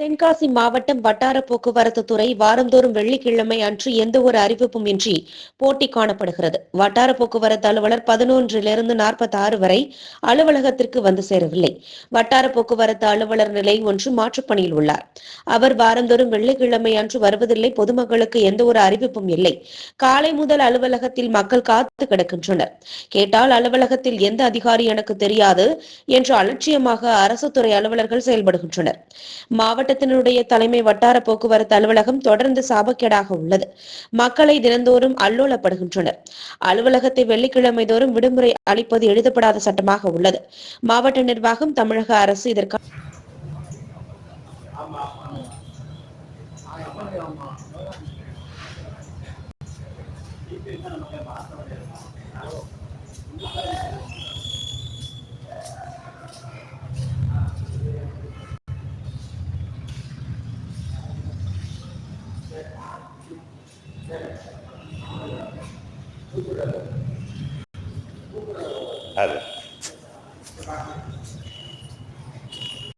தென்காசி மாவட்டம் வட்டார போக்குவரத்து துறை வாரந்தோறும் வெள்ளிக்கிழமை அன்று எந்த ஒரு அறிவிப்பும் இன்றி போட்டி காணப்படுகிறது. வட்டார போக்குவரத்து அலுவலர் பதினொன்றிலிருந்து நாற்பத்தி ஆறு வரை அலுவலகத்திற்கு வந்து சேரவில்லை. வட்டார போக்குவரத்து அலுவலர் நிலை ஒன்று மாற்றுப்பணியில் உள்ளார். அவர் வாரந்தோறும் வெள்ளிக்கிழமை அன்று வருவதில்லை. பொதுமக்களுக்கு எந்த ஒரு அறிவிப்பும் இல்லை. காலை முதல் அலுவலகத்தில் மக்கள் காத்து கிடக்கின்றனர். கேட்டால் அலுவலகத்தில் எந்த அதிகாரி எனக்கு தெரியாது என்று அலட்சியமாக அரசு துறை அலுவலர்கள் செயல்படுகின்றனர். மாவட்ட மாவட்டத்தினுடைய தலைமை வட்டார போக்குவரத்து அலுவலகம் தொடர்ந்து சாபக்கேடாக உள்ளது. மக்களை தினந்தோறும் அல்லோலப்படுகின்றனர். அலுவலகத்தை வெள்ளிக்கிழமை தோறும் விடுமுறை அளிப்பது எழுதப்படாத சட்டமாக உள்ளது. மாவட்ட நிர்வாகம் தமிழக அரசு இதற்கு Allez.